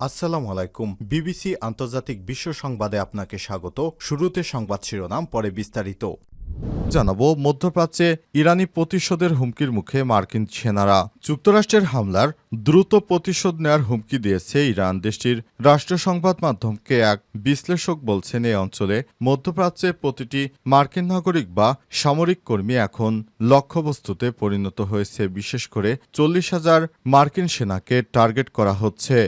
আসসালামু আলাইকুম। বিবিসি আন্তর্জাতিক বিশ্ব সংবাদে আপনাকে স্বাগত। শুরুতে সংবাদ শিরোনাম, পরে বিস্তারিত। জানাব, মধ্যপ্রাচ্যে ইরানি প্রতিশোধের হুমকির মুখে মার্কিন সেনারা। যুক্তরাষ্ট্রের হামলার দ্রুত প্রতিশোধ নেয়ার হুমকি দিয়েছে ইরান। দেশটির রাষ্ট্র সংবাদ মাধ্যমকে এক বিশ্লেষক বলছেন এই অঞ্চলে মধ্যপ্রাচ্যে প্রতিটি মার্কিন নাগরিক বা সামরিক কর্মী এখন লক্ষ্যবস্তুতে পরিণত হয়েছে। বিশেষ করে চল্লিশ হাজার মার্কিন সেনাকে টার্গেট করা হচ্ছে।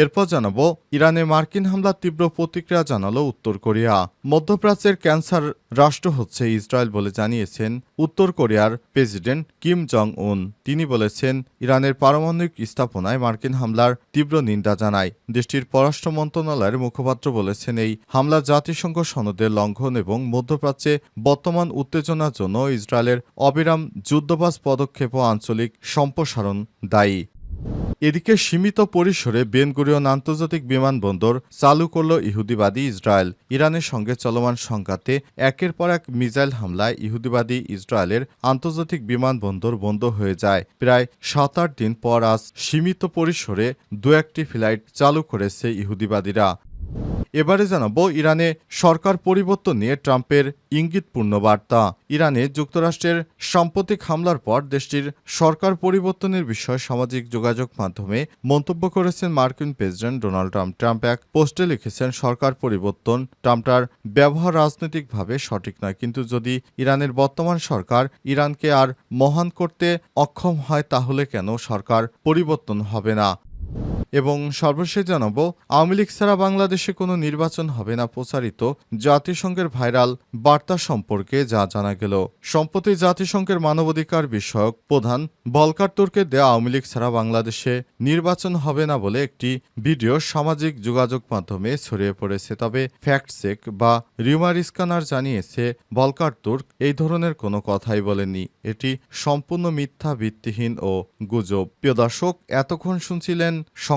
এরপর জানাব, ইরানে মার্কিন হামলার তীব্র প্রতিক্রিয়া জানালো উত্তর কোরিয়া। মধ্যপ্রাচ্যের ক্যান্সার রাষ্ট্র হচ্ছে ইসরায়েল বলে জানিয়েছেন উত্তর কোরিয়ার প্রেসিডেন্ট কিম জং উন তিনি বলেছেন, ইরানের পারমাণবিক স্থাপনায় মার্কিন হামলার তীব্র নিন্দা জানায়। দেশটির পররাষ্ট্র মন্ত্রণালয়ের মুখপাত্র বলেছেন, এই হামলা জাতিসংঘ সনদের লঙ্ঘন এবং মধ্যপ্রাচ্যে বর্তমান উত্তেজনার জন্য ইসরায়েলের অবিরাম যুদ্ধবাজ পদক্ষেপ ও আঞ্চলিক সম্প্রসারণ দায়ী। এদিকে সীমিত পরিসরে বেনগুরিয়ন আন্তর্জাতিক বিমানবন্দর চালু করল ইহুদিবাদী ইসরায়েল। ইরানের সঙ্গে চলমান সংঘাতে একের পর এক মিসাইল হামলায় ইহুদিবাদী ইসরায়েলের আন্তর্জাতিক বিমানবন্দর বন্ধ হয়ে যায়। প্রায় সাত আট দিন পর আজ সীমিত পরিসরে দু একটি ফ্লাইট চালু করেছে ইহুদিবাদীরা। এবারে জানাব ইরানে সরকার পরিবর্তন নিয়ে ট্রাম্পের ইঙ্গিতপূর্ণ বার্তা। ইরানে যুক্তরাষ্ট্রের সাম্প্রতিক হামলার পর দেশটির সরকার পরিবর্তনের বিষয়ে সামাজিক যোগাযোগ মাধ্যমে মন্তব্য করেছেন মার্কিন প্রেসিডেন্ট ডোনাল্ড ট্রাম্প। ট্রাম্প এক পোস্টে লিখেছেন, সরকার পরিবর্তন ট্রাম্পটার ব্যবহার রাজনৈতিকভাবে সঠিক নয়। কিন্তু যদি ইরানের বর্তমান সরকার ইরানকে আর মহান করতে অক্ষম হয়, তাহলে কেন সরকার পরিবর্তন হবে না? এবং সর্বশেষ জানাব, আওয়ামী লীগ ছাড়া বাংলাদেশে কোনো নির্বাচন হবে না প্রচারিত জাতিসংঘের ভাইরাল বার্তা সম্পর্কে যা জানা গেল। সম্প্রতি জাতিসংঘের মানবাধিকার বিষয়ক প্রধান বলকার তুর্কে দেয়া আওয়ামী লীগ ছাড়া বাংলাদেশে নির্বাচন হবে না বলে একটি ভিডিও সামাজিক যোগাযোগ মাধ্যমে ছড়িয়ে পড়েছে। তবে ফ্যাক্ট চেক বা রিউমার স্ক্যানার জানিয়েছে বলকার তুর্ক এই ধরনের কোনো কথাই বলেনি এটি সম্পূর্ণ মিথ্যা, ভিত্তিহীন ও গুজব। প্রিয় দর্শক, এতক্ষণ শুনছিলেন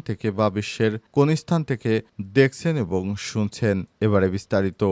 থেকে বা বিশ্বের কোন স্থান থেকে দেখছেন এবং শুনছেন এবারে বিস্তারিত।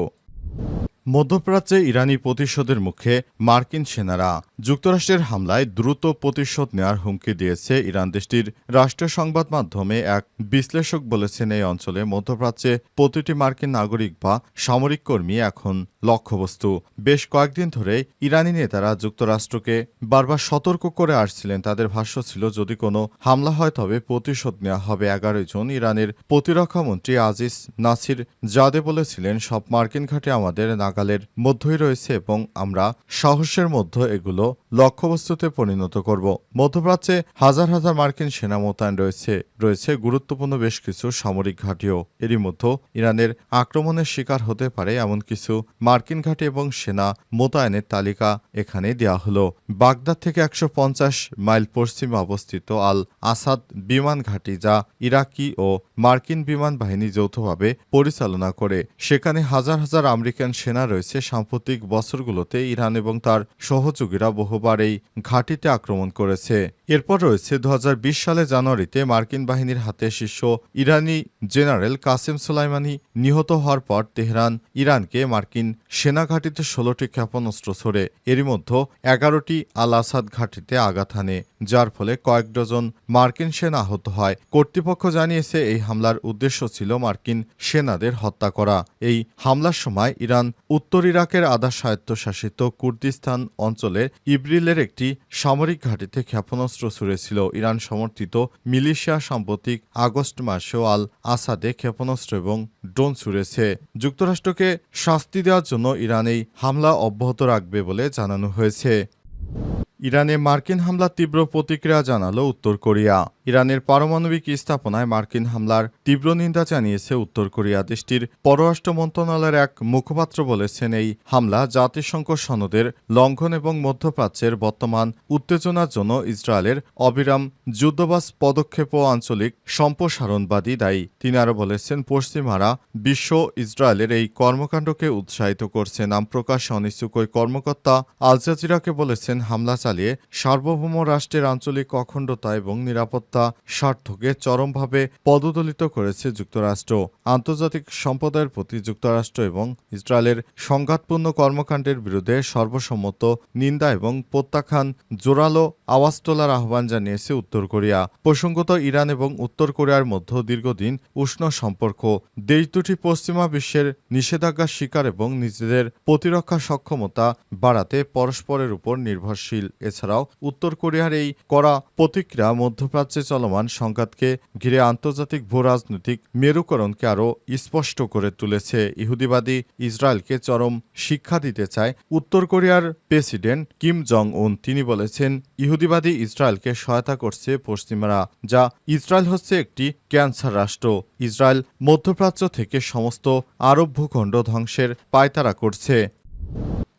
মধ্যপ্রাচ্যে ইরানি প্রতিশোধের মুখে মার্কিন সেনারা। যুক্তরাষ্ট্রের হামলায় দ্রুত প্রতিশোধ নেওয়ার হুমকি দিয়েছে ইরান দেশটির রাষ্ট্রীয় সংবাদ মাধ্যমে এক বিশ্লেষক বলেছেন এই অঞ্চলে মধ্যপ্রাচ্যে প্রতিটি মার্কিন নাগরিক বা সামরিক কর্মী এখন লক্ষ্যবস্তু। বেশ কয়েকদিন ধরে ইরানি নেতারা যুক্তরাষ্ট্রকে বারবার সতর্ক করে আসছিলেন। তাদের ভাষ্য ছিল, যদি কোনো হামলা হয় তবে প্রতিশোধ নেওয়া হবে। এগারোই জুন ইরানের প্রতিরক্ষা মন্ত্রী আজিজ নাসির জাদে বলেছিলেন, সব মার্কিন ঘাটে আমাদের নাগালের মধ্যেই রয়েছে এবং আমরা সাহসের মধ্যে এগুলো লক্ষ্যবস্তুতে পরিণত করব। মধ্যপ্রাচ্যে হাজার হাজার মার্কিন সেনা মোতায়েন রয়েছে রয়েছে গুরুত্বপূর্ণ বেশ কিছু সামরিক ঘাঁটিও। এরই মধ্যে ইরানের আক্রমণের শিকার হতে পারে এমন কিছু মার্কিন ঘাঁটি এবং সেনা মোতায়েনের তালিকা এখানে দেওয়া হলো। বাগদাদ থেকে একশো পঞ্চাশ মাইল পশ্চিমে অবস্থিত আল আসাদ বিমান ঘাঁটি যা ইরাকি ও মার্কিন বিমান বাহিনী যৌথভাবে পরিচালনা করে, সেখানে হাজার হাজার আমেরিকান সেনা রয়েছে সাম্প্রতিক বছরগুলোতে ইরান এবং তার সহযোগীরা বহুবার এই ঘাঁটিতে আক্রমণ করেছে। এরপর রয়েছে দুহাজার বিশ সালে জানুয়ারিতে মার্কিন বাহিনীর হাতে শীর্ষ ইরানি জেনারেল কাসেম সোলাইমানি নিহত হওয়ার পর তেহরান ইরানকে মার্কিন সেনা ঘাঁটিতে ষোলোটি ক্ষেপণাস্ত্র ছড়ে। এরই মধ্যে এগারোটি আল আসাদ ঘাঁটিতে আঘাত হানে, যার ফলে কয়েক ডজন মার্কিন সেনা আহত হয়। কর্তৃপক্ষ জানিয়েছে, এই হামলার উদ্দেশ্য ছিল মার্কিন সেনাদের হত্যা করা। এই হামলার সময় ইরান উত্তর ইরাকের আধা স্বায়ত্তশাসিত কুর্দিস্তান অঞ্চলের ইব্রিলের একটি সামরিক ঘাঁটিতে ক্ষেপণাস্ত্র ছুড়েছিল ইরান সমর্থিত মিলিশিয়া সাম্প্রতিক আগস্ট মাসেও আল আসাদে ক্ষেপণাস্ত্র এবং ড্রোন ছুড়েছে। যুক্তরাষ্ট্রকে শাস্তি দেওয়ার জন্য ইরান এই হামলা অব্যাহত রাখবে বলে জানানো হয়েছে। ইরানে মার্কিন হামলার তীব্র প্রতিক্রিয়া জানালো উত্তর কোরিয়া। ইরানের পারমাণবিক স্থাপনায় মার্কিন হামলার তীব্র নিন্দা জানিয়েছে উত্তর কোরিয়া দেশটির পররাষ্ট্র মন্ত্রণালয়ের এক মুখপাত্র বলেছেন এই হামলা জাতিসংঘ সনদের লঙ্ঘন এবং মধ্যপ্রাচ্যের বর্তমান উত্তেজনার জন্য ইসরায়েলের অবিরাম যুদ্ধবাস পদক্ষেপ ও আঞ্চলিক সম্প্রসারণবাদী দায়ী। তিনি আরও বলেছেন, পশ্চিমারা বিশ্ব ইসরায়েলের এই কর্মকাণ্ডকে উৎসাহিত করছে। নাম প্রকাশে অনিচ্ছুক ওই কর্মকর্তা আল জাজিরাকে বলেছেন, হামলা চালিয়ে সার্বভৌম রাষ্ট্রের আঞ্চলিক অখণ্ডতা এবং নিরাপত্তা স্বার্থকে চরমভাবে পদদলিত করেছে যুক্তরাষ্ট্র। আন্তর্জাতিক সম্প্রদায়ের প্রতি যুক্তরাষ্ট্র এবং ইসরায়েলের সংঘাতপূর্ণ কর্মকাণ্ডের বিরুদ্ধে সর্বসম্মত নিন্দা এবং প্রত্যাখ্যান জোরালো আওয়াজ তোলার আহ্বান জানিয়েছে উত্তর কোরিয়া। প্রসঙ্গত, ইরান এবং উত্তর কোরিয়ার মধ্যে দীর্ঘদিন উষ্ণ সম্পর্ক। দেশ দুটি পশ্চিমা বিশ্বের নিষেধাজ্ঞার শিকার এবং নিজেদের প্রতিরক্ষা সক্ষমতা বাড়াতে পরস্পরের উপর নির্ভরশীল। এছাড়াও উত্তর কোরিয়ার এই কড়া প্রতিক্রিয়া মধ্যপ্রাচ্যে চলমান সংঘাতকে ঘিরে আন্তর্জাতিক ভূ রাজনৈতিক মেরুকরণকে আরও স্পষ্ট করে তুলেছে। ইহুদিবাদী ইসরায়েলকে চরম শিক্ষা দিতে চায় উত্তর কোরিয়ার প্রেসিডেন্ট কিম জং উন তিনি বলেছেন, ইহুদিবাদী ইসরায়েলকে সহায়তা করছে পশ্চিমারা, যা ইসরায়েল হচ্ছে একটি ক্যান্সার রাষ্ট্র। ইসরায়েল মধ্যপ্রাচ্য থেকে সমস্ত আরব ভূখণ্ড ধ্বংসের পায়তারা করছে।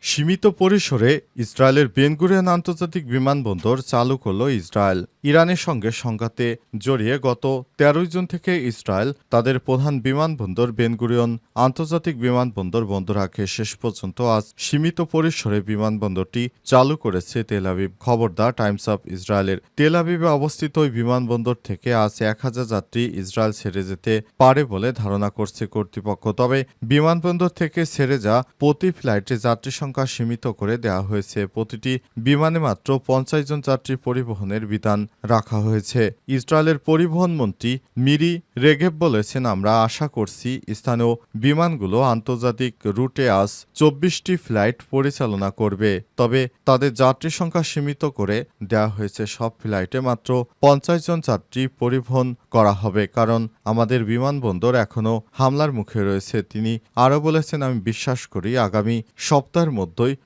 সীমিত পরিসরে ইসরায়েলের বেনগুরিয়ান আন্তর্জাতিক বিমানবন্দর চালু করল ইসরায়েল। ইরানের সঙ্গে সংঘাতে জড়িয়ে গত তেরোই জুন থেকে ইসরায়েল তাদের প্রধান বিমানবন্দর বেনগুরিয়ন আন্তর্জাতিক বিমানবন্দর বন্ধ রাখে। শেষ পর্যন্ত আজ সীমিত পরিসরে বিমানবন্দরটি চালু করেছে তেল আবিব। খবরদার টাইমস অফ ইসরায়েলের। তেল আবিবে অবস্থিত ওই বিমানবন্দর থেকে আজ এক হাজার যাত্রী ইসরায়েল ছেড়ে যেতে পারে বলে ধারণা করছে কর্তৃপক্ষ। তবে বিমানবন্দর থেকে ছেড়ে যা প্রতি ফ্লাইটে যাত্রী সংখ্যা সীমিত করে দেওয়া হয়েছে। প্রতিটি বিমানে মাত্র পঞ্চাশ জন যাত্রী পরিবহনের বিধান রাখা হয়েছে। ইসরায়েলের পরিবহন মন্ত্রী মিরি রেগেব বলেছেন, আমরা আশা করছি স্থানীয় বিমানগুলো আন্তর্জাতিক রুটে আজ চব্বিশটি ফ্লাইট পরিচালনা করবে। তবে তাদের যাত্রী সংখ্যা সীমিত করে দেওয়া হয়েছে। সব ফ্লাইটে মাত্র পঞ্চাশ জন যাত্রী পরিবহন করা হবে। কারণ আমাদের বিমানবন্দর এখনও হামলার মুখে রয়েছে। তিনি আরও বলেছেন, আমি বিশ্বাস করি আগামী সপ্তাহের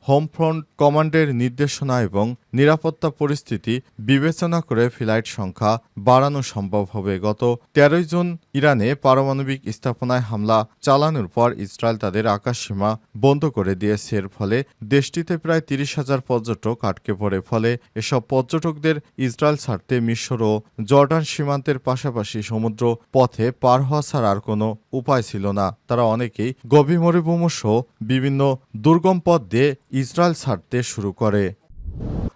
হোম ফ্রন্ট কমান্ডের নির্দেশনা এবং নিরাপত্তা পরিস্থিতি বিবেচনা করে ফ্লাইট সংখ্যা বাড়ানো সম্ভব হবে। গত তেরোই জুন ইরানে পারমাণবিক স্থাপনায় হামলা চালানোর পর ইসরায়েল তাদের আকাশসীমা বন্ধ করে দিয়েছে। এর ফলে দেশটিতে প্রায় তিরিশ হাজার পর্যটক আটকে পড়ে। ফলে এসব পর্যটকদের ইসরায়েল ছাড়তে মিশর ও জর্ডান সীমান্তের পাশাপাশি সমুদ্র পথে পার হওয়া ছাড়া আর কোনো উপায় ছিল না। তারা অনেকেই গভীর মরুভূমি বিভিন্ন দুর্গম পথ দিয়ে ইসরায়েল ছাড়তে শুরু করে।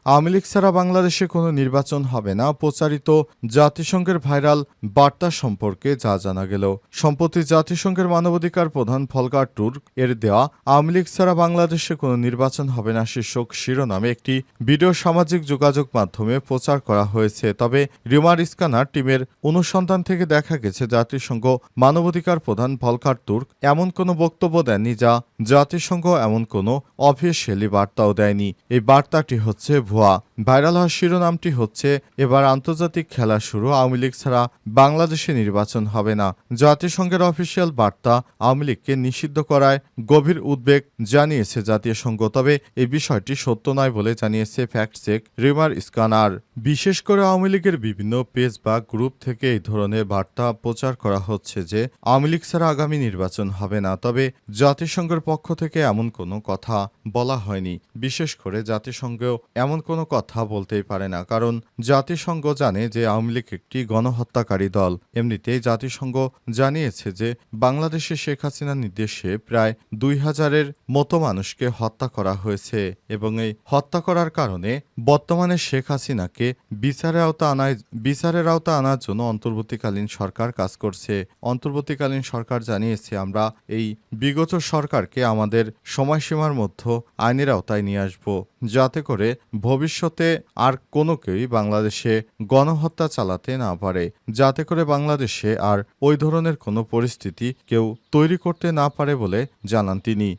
আওয়ামী লীগ ছাড়া বাংলাদেশে কোনো নির্বাচন হবে না, প্রচারিত জাতিসংঘের ভাইরাল বার্তা সম্পর্কে যা জানা গেল। সম্প্রতি জাতিসংঘের মানবাধিকার প্রধান ফলকার টুর্ক এর দেওয়া, আওয়ামী লীগ ছাড়া বাংলাদেশে কোনো নির্বাচন হবে না শীর্ষক শিরোনামে একটি ভিডিও সামাজিক যোগাযোগ মাধ্যমে প্রচার করা হয়েছে। তবে রিমার স্কানার টিমের অনুসন্ধান থেকে দেখা গেছে, জাতিসংঘ মানবাধিকার প্রধান ভলকার তুর্ক এমন কোনো বক্তব্য দেননি যা জাতিসংঘ এমন কোনো অফিসিয়ালি বার্তাও দেয়নি। এই বার্তাটি হচ্ছে ভুয়া। ভাইরাল হওয়ার শিরোনামটি হচ্ছে, এবার আন্তর্জাতিক খেলা শুরু, আওয়ামী লীগ ছাড়া বাংলাদেশে নির্বাচন হবে না। জাতিসংঘের অফিসিয়াল বার্তা, আওয়ামী লীগকে নিষিদ্ধ করায় গভীর উদ্বেগ জানিয়েছে জাতীয় সংঘ তবে এই বিষয়টি সত্য নয় বলে জানিয়েছে ফ্যাক্ট চেক রিমার স্কানার। বিশেষ করে আওয়ামী লীগের বিভিন্ন পেজ বা গ্রুপ থেকে এই ধরনের বার্তা প্রচার করা হচ্ছে যে, আওয়ামী লীগ ছাড়া আগামী নির্বাচন হবে না, তবে জাতিসংঘের পক্ষ থেকে এমন কোনো কথা বলা হয়নি। বিশেষ করে জাতিসংঘেও এমন কোনো কথা বলতেই পারে না। কারণ জাতিসংঘ জানে যে আওয়ামী লীগ একটি গণহত্যাকারী দল। এমনিতেই জাতিসংঘ জানিয়েছে যে বাংলাদেশে শেখ হাসিনার নির্দেশে প্রায় দুই হাজারের মতো মানুষকে হত্যা করা হয়েছে এবং এই হত্যা করার কারণে বর্তমানে শেখ হাসিনাকে বিচারের আওতা আনায় বিচারের আওতা আনার জন্য অন্তর্বর্তীকালীন সরকার কাজ করছে। অন্তর্বর্তীকালীন সরকার জানিয়েছে, আমরা এই বিগত সরকারকে আমাদের সময়সীমার মধ্যে আইনের আওতায় নিয়ে আসব। যাতে করে ভবিষ্যতে আর কোনো কেউই বাংলাদেশে গণহত্যা চালাতে না পারে। যাতে করে বাংলাদেশে আর ওই ধরনের কোনো পরিস্থিতি কেউ তৈরি করতে না পারে বলে জানান তিনি।